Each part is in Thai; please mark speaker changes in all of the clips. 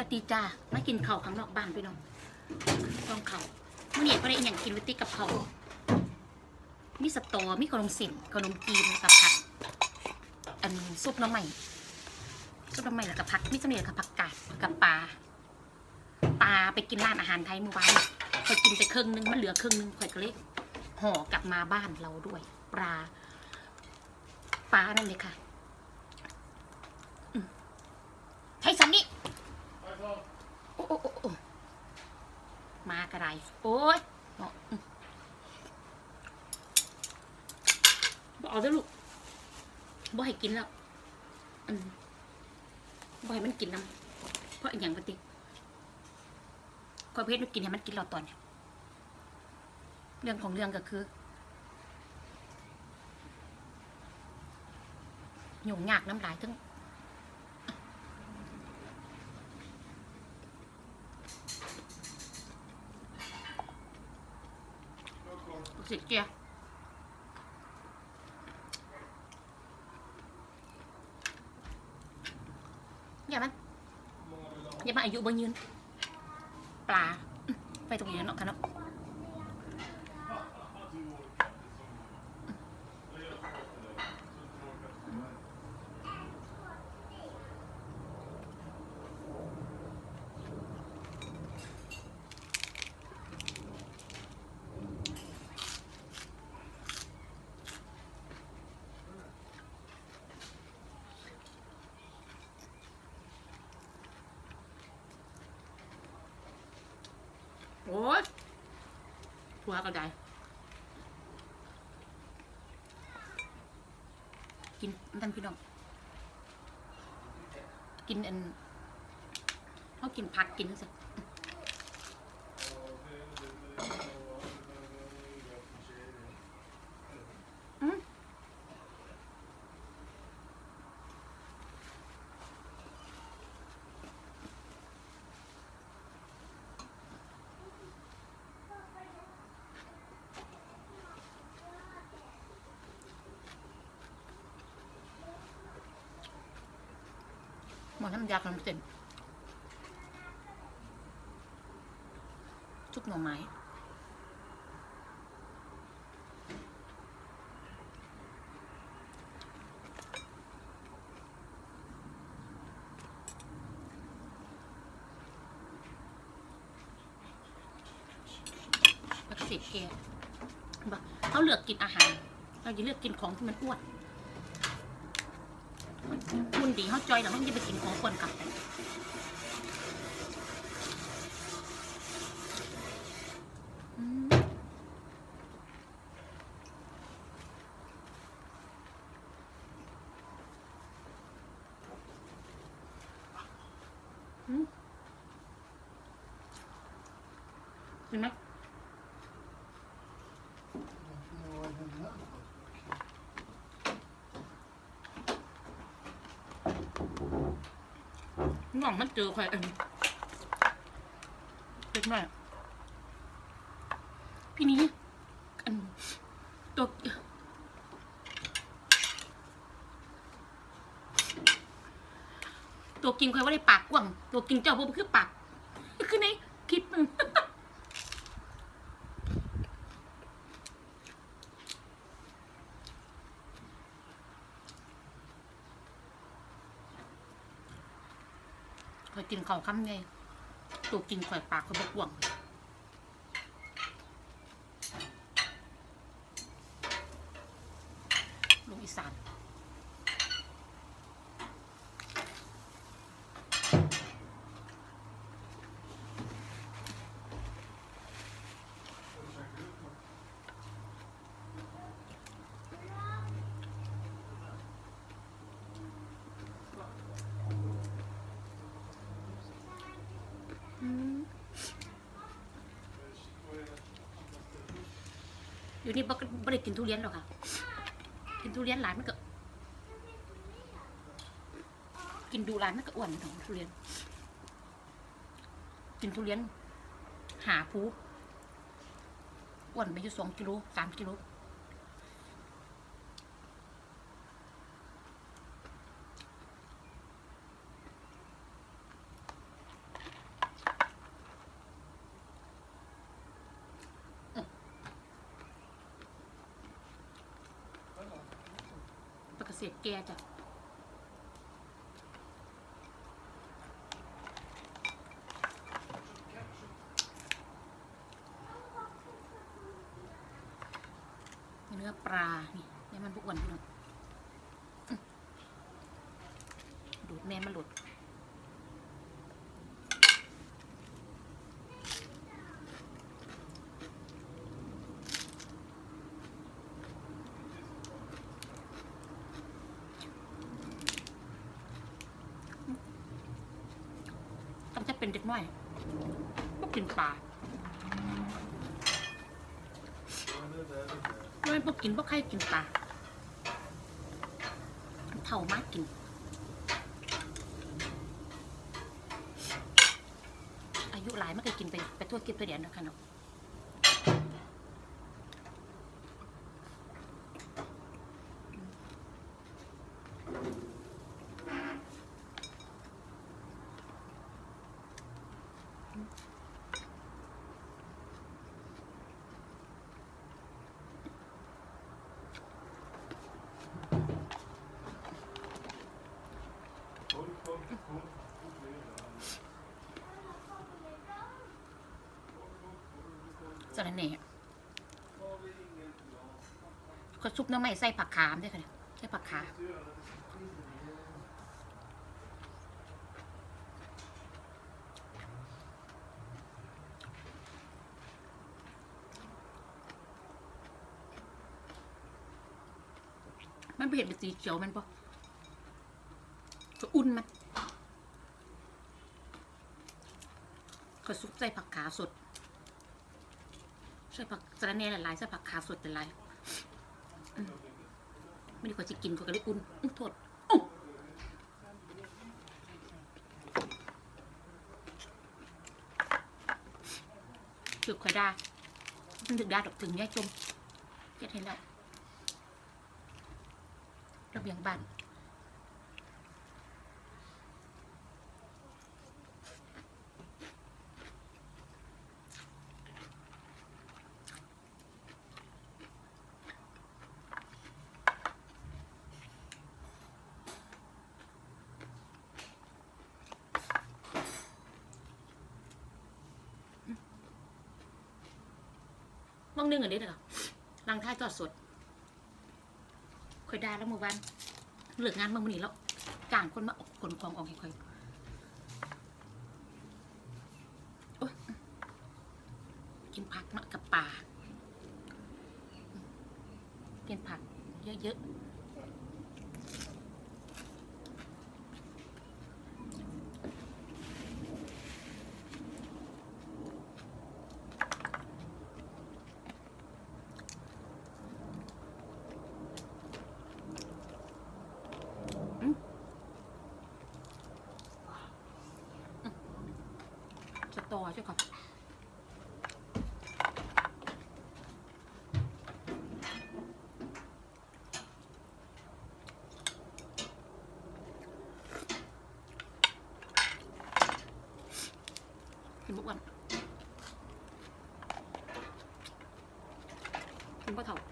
Speaker 1: วัดดีจ้ามากินเข้าข้างนอกบ้านพี่น้องต้องเข้าเมื่อเนี่ยก็ได้อย่างกินวัติกับเข้ามีสตอมีขนมสินขนมจีนกับผัก อันซุปน้ำใหม่ซุปน้ำใหม่แล้วกับผักมีเสน่ห์กับผักกาดกับปลา ปลาไปกินร้านอาหารไทยเมื่อวานคอยกินไปครึ่งนึงมันเหลือครึ่งนึงคอยก็เลยห่อกลับมาบ้านเราด้วย ปลา ปลานั่นเลยค่ะอืมใช้สันนี้ โอ้โอ้โอ้โอ้ มากระไรโอ้ยเนาะอืมบเอกแล้ลูกบ่ให้กินแล้วอืมบ่ให้มันกินน้ำเพราะอย่างปฏิก็เพชรมันกินให้มันกินเราตอนเนี่ยเรื่องของเรื่องก็คือหยุ่งยากน้ำลายทั้ง สิเกียอย่ามันอย่ามาอายุบ่ยืน ปลาอื้อไปตรงนี้เนาะค่ะเนาะ วก็ได้ กินนั่นพี่น้อง กินอันเขากินผักกินสิอืม หมอน้ำยาขนมเส้นชุบหน่อไม้ปกติแกบอกเขาเลือกกินอาหาร เราจะเลือกกินของที่มันอ้วน คุณดีเขาจอยเราไม่จะไปกินของอ้วนกับเห็นไหม หวังมันเจอใครเองเล็กน้อยพี่นี้อันตัวตัวกินใครว่าได้ปากกว้างตัวกินเจ้าพวกคือปากคือในคลิปมึงคอย กินเขาคำไงตัวกินข่อยปากเขาบกว่วงลูกอีสาน อืม อยู่นี่บ่ไม่ได้กินทุเรียนหรอกค่ะ กินทุเรียนหลานมันก็ กินดูร้านมันก็อ้วนของทุเรียน กินทุเรียน หาภูอ้วนไปอยู่สองกิโลสามกิโล เศษแก่จ้ะเนื้อปลา นี่เนี่ยมันพวกอ้วนพี่น้องดูดแม่มันหลุด เป็นเด็กน้อยพวกกินปลาไม่พวกกินพวกใครกินปลาเท่ามากกินอายุหลายไม่เคยกินไปไปทั่วกินไปเดียนนะคะเนาะ สารเน่ก็ซุปน้ำไม่ใส่ผักขามด้วยค่ะเนี่ยใส่ผักขามมันเปลี่ยนเป็นสีเขียวมันปะก็อุ่นมันก็ซุปใส่ผักขาสด ส่ผักสะระแหน่หลายๆใส่ผักขาสดหลายๆไม่ได้กว่าจะกินก็เลยอุ่นอื้อโทษถือข่อยดาถึงดาดอกถึงแย่จมเจ็ดเห็นแล้วระเบียงบ้าน ว่างนึงอันนี้เหรอลังท้ายจอดสดค่อยดาแล้วเมื่อวานเหลือกงานเมื่อวันนี้แล้วจ้างคนมาออกขนของออกให้ค่อยกินผักมาะกับปลากินผักเยอะๆ สตอใช่ก่อนกินบุกวันกินปลาเถา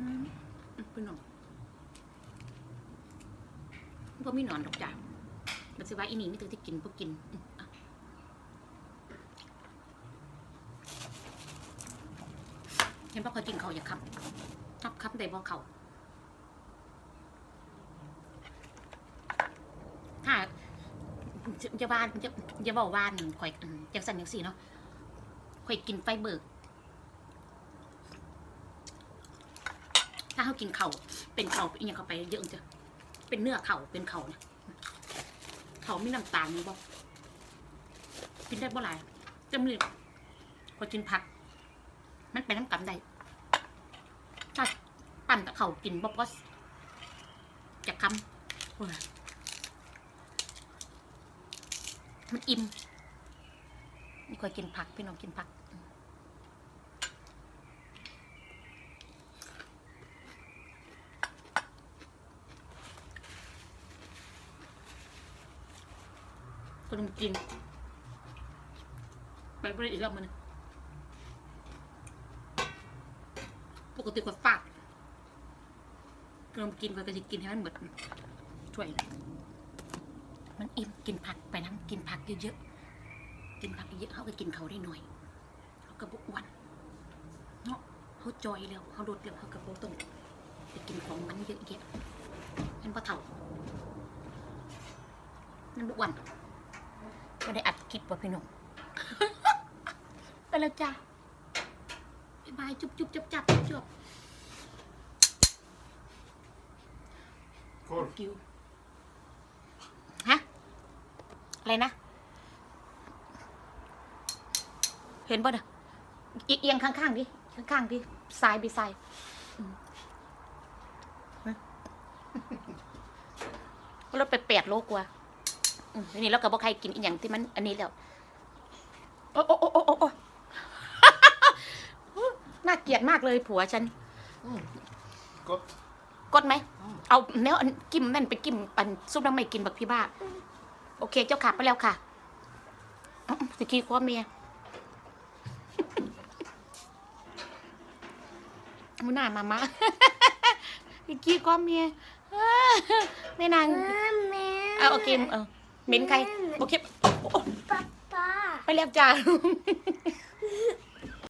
Speaker 1: อืมเป็นหนอนมันก็มีหนอนดอกจ้ะมันสิว่าอีนี่ไม่ถือที่กินพวกกินเห็นปะคอยกินเขาอย่าคับคับคับได้บ่เขาถ้าจะบ้านจะจะบอกว่านข่อยจังสันจังสี่เนาะข่อยกินไฟเบิก ถ้าเขากินเข่าเป็นเข่าอีกอย่างเข้าไปเยอะจ้ะเป็นเนื้อเข่าเป็นเข่าเนี่ยเข่าไม่น้ำตาลนี่บอกกินได้บ่หลายจำเลยพอกินผัก มันเป็นน้ำกันได้ถ้าปั่นกับเข่ากินบ่พอจะคอ้ยมันอิ่มนี่คอยกินผักพี่น้องกินผัก มจีนไปไม่ได้อีกแล้วมันปกติก็ฝากขนมกินก็จะกินให้มันหมดถ้วยเลยมันอิ่มกินผักไปน้ำกินผักเยอะๆกินผักเยอะเขาก็กินเขาได้หน่อยเขาก็บอ้วนเนาะเขาจอยแล้วเขาลดแล้วเขาก็บต้องไปกินของมันเยอะแยะมันปะเถ่ามันบอ้วน ก็ได้อัดคลิปว่ะพี่หนุ่มไปแล้วจ้าบ๊ายบายจุ๊บจุ๊บจับจับจุ๊บจุ๊บ
Speaker 2: Korv.
Speaker 1: กิวฮะ อะไรนะ เห็นป่ะเนี่ยอีเอียงข้างๆดิ ข้างๆดิซ้ายไปซ้ายอืมฮะรถไปแปดโลกว่า อืมทีนี้เราก็บอกใครกินอีกอย่างที่มันอันนี้แล้ว โอ้โอ้โอ้โอ้โอ้โอ้ น่าเกลียดมากเลยผัวฉัน
Speaker 2: Gott.
Speaker 1: กดไหมเอาแนวอันกิมนั่นไปกิมปันซุปน้ำไม่กินบักพี่บ้า โอเค เจ้าขาไปแล้วค่ะอื้อสิกี้คว้าเมียมุน่ามามา สิกี้คว้าเมียแม่นาง
Speaker 3: Mamma.
Speaker 1: เอาโอเคเออ เม็นใครโอเคป๊า
Speaker 3: ป๊า
Speaker 1: ไปแล้วจ้า